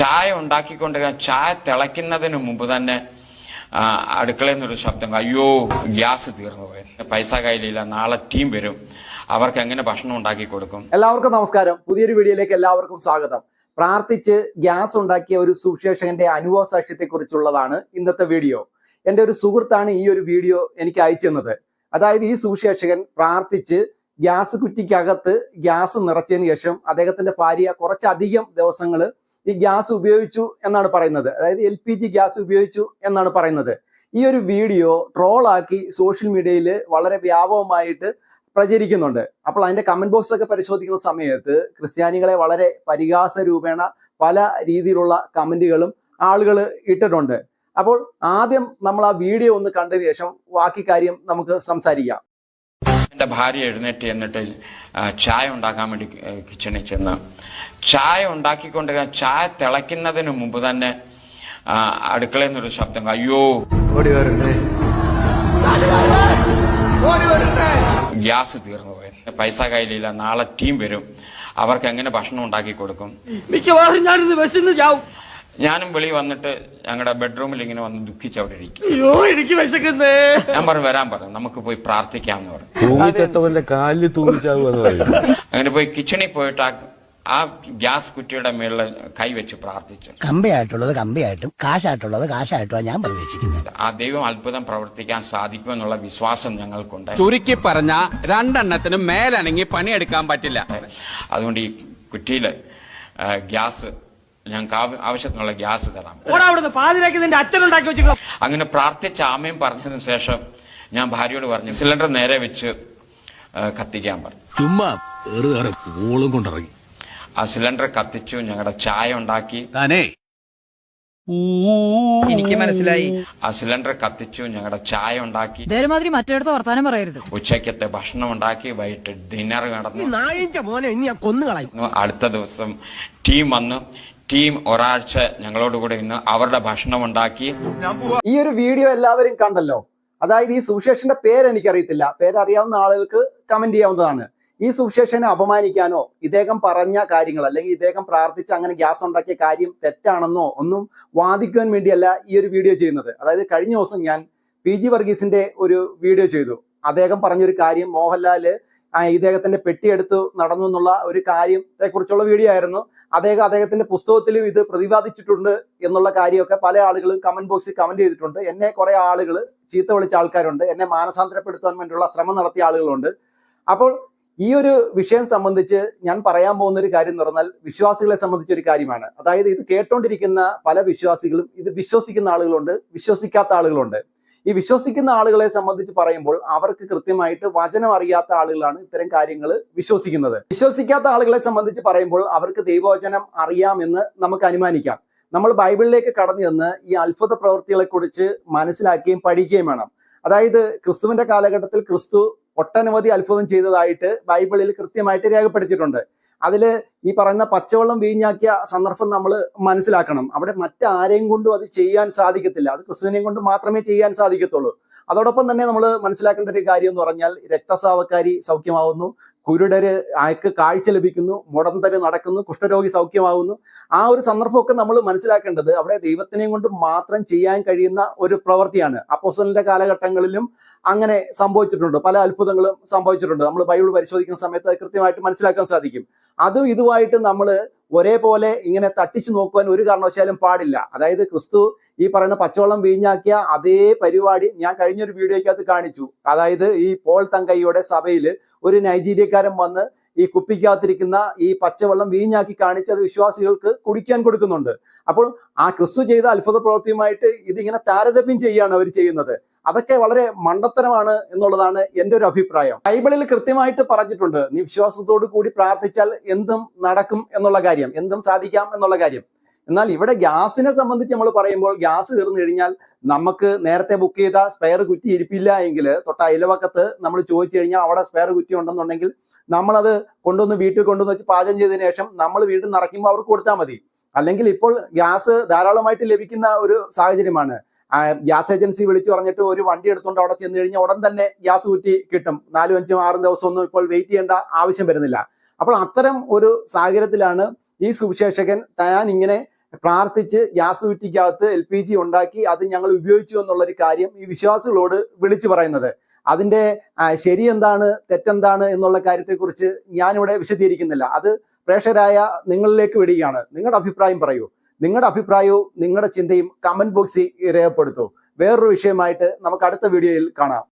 ചായ ഉണ്ടാക്കിക്കൊണ്ടിരിക്കുന്ന ചായ തിളയ്ക്കുന്നതിന് മുമ്പ് തന്നെ അടുക്കള അടുക്കളയിൽ നിന്നൊരു ശബ്ദം അയ്യോ ഗ്യാസ് തീർന്നു പോയി. പൈസ കയ്യിലില്ല നാളെ ടീം വരും. അവർക്ക് എങ്ങനെ ഭക്ഷണം ഉണ്ടാക്കി കൊടുക്കും? എല്ലാവർക്കും നമസ്കാരം. പുതിയൊരു വീഡിയോയിലേക്ക് എല്ലാവർക്കും സ്വാഗതം. പ്രാർത്ഥിച്ച് ഗ്യാസ് ഉണ്ടാക്കിയ ഒരു സുവിശേഷകന്റെ അനുഭവ സാക്ഷ്യത്തെ കുറിച്ചുള്ളതാണ് ഇന്നത്തെ വീഡിയോ. എന്റെ ഒരു സുഹൃത്താണ് ഈ ഒരു വീഡിയോ എനിക്ക് അയച്ചു തന്നത്. അതായത് ഈ സുവിശേഷകൻ പ്രാർത്ഥിച്ച് ഗ്യാസ് കുറ്റിക്കകത്ത് ഗ്യാസ് നിറച്ചതിന് ശേഷം അദ്ദേഹത്തിന്റെ ഭാര്യ കുറച്ചധികം ദിവസങ്ങൾ ഈ ഗ്യാസ് ഉപയോഗിച്ചു എന്നാണ് പറയുന്നത്. അതായത് എൽ പി ജി ഗ്യാസ് ഉപയോഗിച്ചു എന്നാണ് പറയുന്നത്. ഈ ഒരു വീഡിയോ ട്രോളാക്കി സോഷ്യൽ മീഡിയയിൽ വളരെ വ്യാപകമായിട്ട് പ്രചരിക്കുന്നുണ്ട്. അപ്പോൾ അതിന്റെ കമന്റ് ബോക്സ് ഒക്കെ പരിശോധിക്കുന്ന സമയത്ത് ക്രിസ്ത്യാനികളെ വളരെ പരിഹാസ രൂപേണ പല രീതിയിലുള്ള കമന്റുകളും ആളുകൾ ഇട്ടിട്ടുണ്ട്. അപ്പോൾ ആദ്യം നമ്മൾ ആ വീഡിയോ ഒന്ന് കണ്ടതിന് ശേഷം ബാക്കി കാര്യം നമുക്ക് സംസാരിക്കാം. എന്റെ ഭാര്യ എഴുന്നേറ്റ് എന്നിട്ട് ചായ ഉണ്ടാക്കാൻ വേണ്ടി കിച്ചണിൽ ചെന്ന്. ചായ ഉണ്ടാക്കിക്കൊണ്ടിരുന്ന ചായ തിളയ്ക്കുന്നതിന് മുമ്പ് തന്നെ അടുക്കള അടുക്കളയിൽ നിന്നൊരു ശബ്ദം അയ്യോ. ഓടി വരണ്ടേ ഗ്യാസ് തീർന്നു പോയി. പൈസ കയ്യിലില്ല. നാളെ ടീം വരും. അവർക്ക് എങ്ങനെ ഭക്ഷണം ഉണ്ടാക്കി കൊടുക്കും? മിക്കവാറും ഞാനിന്ന് വിശന്ന് ചാവും. ഞാനും വെളി വന്നിട്ട് ഞങ്ങളുടെ ബെഡ്റൂമിൽ ഇങ്ങനെ വന്ന് ദുഃഖിച്ച് അവിടെ ഇരിക്കും. അയ്യോ എനിക്ക് വിശക്കുന്നേ. ഞാൻ പറഞ്ഞു വരാൻ പറഞ്ഞു നമുക്ക് പോയി പ്രാർത്ഥിക്കാം പറഞ്ഞു. തൂങ്ങിച്ചത്തവന്റെ കാലിൽ തൂങ്ങിച്ചാവുക പറയും അങ്ങനെ പോയി കിച്ചണിൽ പോയിട്ട് ആ ആ ഗ്യാസ് കുറ്റിയുടെ മേളിൽ കൈവച്ച് പ്രാർത്ഥിച്ചു. കമ്പയായിട്ടുള്ളത് കമ്പയായിട്ടും കാശായിട്ടുള്ളത് കാശായിട്ടുമാണ് ഞാൻ പ്രതീക്ഷിക്കുന്നത്. ആ ദൈവം അത്ഭുതം പ്രവർത്തിക്കാൻ സാധിക്കുമെന്നുള്ള വിശ്വാസം ഞങ്ങൾക്കുണ്ട്. ചുരുക്കി പറഞ്ഞ രണ്ടെണ്ണത്തിന് മേലണങ്ങി പണിയെടുക്കാൻ പറ്റില്ല. അതുകൊണ്ട് ഈ കുറ്റിയിൽ ഗ്യാസ് ഞങ്ങൾക്ക് ആവ- ആവശ്യത്തിനുള്ള ഗ്യാസ് തരാം. അവിടുന്ന് പാതിരാക്കി നിന്റെ അങ്ങനെ പ്രാർത്ഥിച്ച ആമയും പറഞ്ഞതിന് ശേഷം ഞാൻ ഭാര്യയോട് പറഞ്ഞു സിലിണ്ടർ നേരെ വെച്ച് കത്തിക്കാൻ പറഞ്ഞു. ചുമ്മാ കൊണ്ടിറങ്ങി. ആ സിലിണ്ടർ കത്തിച്ചു ഞങ്ങളുടെ ചായ ഉണ്ടാക്കി. താനേ. എനിക്ക് മനസ്സിലായി. ആ സിലിണ്ടർ കത്തിച്ചു ഞങ്ങളുടെ ചായ ഉണ്ടാക്കി. ഇതേമാതിരി മറ്റേടത്ത് വർത്താനം പറയരുത്. ഉച്ചക്കത്തെ ഭക്ഷണം ഉണ്ടാക്കി വൈകിട്ട് ഡിന്നർ നടന്നു. അടുത്ത ദിവസം ടീം വന്നു ടീം ഒരാഴ്ച ഞങ്ങളോടുകൂടെ ഇന്ന് അവരുടെ ഭക്ഷണം ഉണ്ടാക്കി ഈ ഒരു വീഡിയോ എല്ലാവരും കണ്ടല്ലോ. അതായത് ഈ സുവിശേഷന്റെ പേര് എനിക്കറിയത്തില്ല. പേരറിയാവുന്ന ആളുകൾക്ക് കമന്റ് ചെയ്യാവുന്നതാണ്. ഈ സുവിശേഷനെ അപമാനിക്കാനോ ഇദ്ദേഹം പറഞ്ഞ കാര്യങ്ങൾ അല്ലെങ്കിൽ ഇദ്ദേഹം പ്രാർത്ഥിച്ച് അങ്ങനെ ഗ്യാസ് ഉണ്ടാക്കിയ കാര്യം തെറ്റാണെന്നോ ഒന്നും വാദിക്കുവാൻ വേണ്ടിയല്ല ഈ ഒരു വീഡിയോ ചെയ്യുന്നത്. അതായത് കഴിഞ്ഞ ദിവസം ഞാൻ പി ജി വർഗീസിന്റെ ഒരു വീഡിയോ ചെയ്തു. അദ്ദേഹം പറഞ്ഞൊരു കാര്യം മോഹൻലാൽ ഇദ്ദേഹത്തിന്റെ പെട്ടിയെടുത്ത് നടന്നു എന്നുള്ള ഒരു കാര്യത്തെ കുറിച്ചുള്ള വീഡിയോ ആയിരുന്നു. അദ്ദേഹം അദ്ദേഹത്തിന്റെ പുസ്തകത്തിലും ഇത് പ്രതിപാദിച്ചിട്ടുണ്ട് എന്നുള്ള കാര്യമൊക്കെ പല ആളുകളും കമന്റ് ബോക്സിൽ കമന്റ് ചെയ്തിട്ടുണ്ട്. എന്നെ കുറെ ആളുകൾ ചീത്ത വിളിച്ച ആൾക്കാരുണ്ട്. എന്നെ മാനസാന്തരപ്പെടുത്താൻ വേണ്ടിയുള്ള ശ്രമം നടത്തിയ ആളുകളുണ്ട്. അപ്പോൾ ഈ ഒരു വിഷയം സംബന്ധിച്ച് ഞാൻ പറയാൻ പോകുന്ന ഒരു കാര്യം എന്ന് പറഞ്ഞാൽ വിശ്വാസികളെ സംബന്ധിച്ച ഒരു കാര്യമാണ്. അതായത് ഇത് കേട്ടോണ്ടിരിക്കുന്ന പല വിശ്വാസികളും ഇത് വിശ്വസിക്കുന്ന ആളുകളുണ്ട് വിശ്വസിക്കാത്ത ആളുകളുണ്ട്. ഈ വിശ്വസിക്കുന്ന ആളുകളെ സംബന്ധിച്ച് പറയുമ്പോൾ അവർക്ക് കൃത്യമായിട്ട് വചനം അറിയാത്ത ആളുകളാണ് ഇത്തരം കാര്യങ്ങൾ വിശ്വസിക്കുന്നത്. വിശ്വസിക്കാത്ത ആളുകളെ സംബന്ധിച്ച് പറയുമ്പോൾ അവർക്ക് ദൈവവചനം അറിയാമെന്ന് നമുക്ക് അനുമാനിക്കാം. നമ്മൾ ബൈബിളിലേക്ക് കടന്നു ചെന്ന് ഈ അത്ഭുത പ്രവൃത്തികളെ കുറിച്ച് മനസ്സിലാക്കുകയും പഠിക്കുകയും വേണം. അതായത് ക്രിസ്തുവിന്റെ കാലഘട്ടത്തിൽ ക്രിസ്തു ഒട്ടനവധി അത്ഭുതം ചെയ്തതായിട്ട് ബൈബിളിൽ കൃത്യമായിട്ട് രേഖപ്പെടുത്തിയിട്ടുണ്ട്. അതിൽ ഈ പറയുന്ന പച്ചവെള്ളം വീഞ്ഞാക്കിയ സന്ദർഭം നമ്മൾ മനസ്സിലാക്കണം. അവിടെ മറ്റാരെയും കൊണ്ടും അത് ചെയ്യാൻ സാധിക്കത്തില്ല. അത് ക്രിസ്തുവിനെയും കൊണ്ട് മാത്രമേ ചെയ്യാൻ സാധിക്കത്തുള്ളൂ. അതോടൊപ്പം തന്നെ നമ്മൾ മനസ്സിലാക്കേണ്ട ഒരു കാര്യം എന്ന് പറഞ്ഞാൽ രക്തസ്രാവക്കാരി സൗഖ്യമാവുന്നു. കുരുടര് അയക്ക് കാഴ്ച ലഭിക്കുന്നു മുടന്തര് നടക്കുന്നു കുഷ്ഠരോഗി സൗഖ്യമാകുന്നു ആ ഒരു സന്ദർഭമൊക്കെ നമ്മൾ മനസ്സിലാക്കേണ്ടത് അവിടെ ദൈവത്തിനെയും കൊണ്ട് മാത്രം ചെയ്യാൻ കഴിയുന്ന ഒരു പ്രവൃത്തിയാണ്. അപ്പോസ്റ്റലിന്റെ കാലഘട്ടങ്ങളിലും അങ്ങനെ സംഭവിച്ചിട്ടുണ്ട്. പല അത്ഭുതങ്ങളും സംഭവിച്ചിട്ടുണ്ട്. നമ്മൾ ബൈബിൾ പരിശോധിക്കുന്ന സമയത്ത് കൃത്യമായിട്ട് മനസ്സിലാക്കാൻ സാധിക്കും. അതും ഇതുമായിട്ട് നമ്മൾ ഒരേപോലെ ഇങ്ങനെ തട്ടിച്ചു നോക്കുവാൻ ഒരു കാരണവശാലും പാടില്ല. അതായത് ക്രിസ്തു ഈ പറയുന്ന പച്ചവെള്ളം വീഞ്ഞാക്കിയ അതേ പരിപാടി ഞാൻ കഴിഞ്ഞൊരു വീഡിയോയ്ക്കകത്ത് കാണിച്ചു. അതായത് ഈ പോൾ തങ്കയ്യയുടെ സഭയിൽ ഒരു നൈജീരിയക്കാരൻ വന്ന് ഈ കുപ്പിക്കകത്തിരിക്കുന്ന ഈ പച്ചവെള്ളം വീഞ്ഞാക്കി കാണിച്ച് അത് വിശ്വാസികൾക്ക് കുടിക്കാൻ കൊടുക്കുന്നുണ്ട്. അപ്പോൾ ആ ക്രിസ്തു ചെയ്ത അത്ഭുത പ്രവൃത്തിയുമായിട്ട് ഇതിങ്ങനെ താരതമ്യം ചെയ്യുകയാണ് അവർ ചെയ്യുന്നത്. അതൊക്കെ വളരെ മണ്ടത്തരമാണ് എന്നുള്ളതാണ് എന്റെ ഒരു അഭിപ്രായം. ബൈബിളിൽ കൃത്യമായിട്ട് പറഞ്ഞിട്ടുണ്ട് നീ വിശ്വാസത്തോടു കൂടി പ്രാർത്ഥിച്ചാൽ എന്തും നടക്കും എന്നുള്ള കാര്യം എന്തും സാധിക്കാം എന്നുള്ള കാര്യം. എന്നാൽ ഇവിടെ ഗ്യാസിനെ സംബന്ധിച്ച് നമ്മൾ പറയുമ്പോൾ ഗ്യാസ് തീർന്നു കഴിഞ്ഞാൽ നമുക്ക് നേരത്തെ ബുക്ക് ചെയ്ത സ്പെയർ കുറ്റി ഇരിപ്പില്ല എങ്കിൽ തൊട്ട അയൽവക്കത്ത് നമ്മൾ ചോദിച്ചു കഴിഞ്ഞാൽ അവിടെ സ്പെയർ കുറ്റി ഉണ്ടെന്നുണ്ടെങ്കിൽ നമ്മളത് കൊണ്ടുവന്ന് വീട്ടിൽ കൊണ്ടുവന്ന് വെച്ച് പാചകം ചെയ്തതിനു ശേഷം നമ്മൾ വീട്ടിൽ നിറയ്ക്കുമ്പോൾ അവർക്ക് കൊടുത്താൽ മതി. അല്ലെങ്കിൽ ഇപ്പോൾ ഗ്യാസ് ധാരാളമായിട്ട് ലഭിക്കുന്ന ഒരു സാഹചര്യമാണ്. ഗ്യാസ് ഏജൻസി വിളിച്ചു പറഞ്ഞിട്ട് ഒരു വണ്ടി എടുത്തുകൊണ്ട് അവിടെ ചെന്ന് കഴിഞ്ഞാൽ ഉടൻ തന്നെ ഗ്യാസ് കുറ്റി കിട്ടും. നാലും അഞ്ചും ആറും ദിവസമൊന്നും ഇപ്പോൾ വെയിറ്റ് ചെയ്യേണ്ട ആവശ്യം വരുന്നില്ല. അപ്പോൾ അത്തരം ഒരു സാഹചര്യത്തിലാണ് ഈ സുവിശേഷകൻ താൻ ഇങ്ങനെ പ്രാർത്ഥിച്ച് ഗ്യാസ് കുറ്റിക്കകത്ത് എൽ പി ജി ഉണ്ടാക്കി അത് ഞങ്ങൾ ഉപയോഗിച്ചു എന്നുള്ളൊരു കാര്യം ഈ വിശ്വാസികളോട് വിളിച്ചു പറയുന്നത്. അതിന്റെ ശരി എന്താണ് തെറ്റെന്താണ് എന്നുള്ള കാര്യത്തെക്കുറിച്ച് ഞാനിവിടെ വിശദീകരിക്കുന്നില്ല. അത് പ്രേക്ഷകരായ നിങ്ങളിലേക്ക് വിടുകയാണ്. നിങ്ങളുടെ അഭിപ്രായം പറയൂ. നിങ്ങളുടെ അഭിപ്രായവും നിങ്ങളുടെ ചിന്തയും കമന്റ് ബോക്സിൽ രേഖപ്പെടുത്തൂ. വേറൊരു വിഷയമായിട്ട് നമുക്ക് അടുത്ത വീഡിയോയിൽ കാണാം.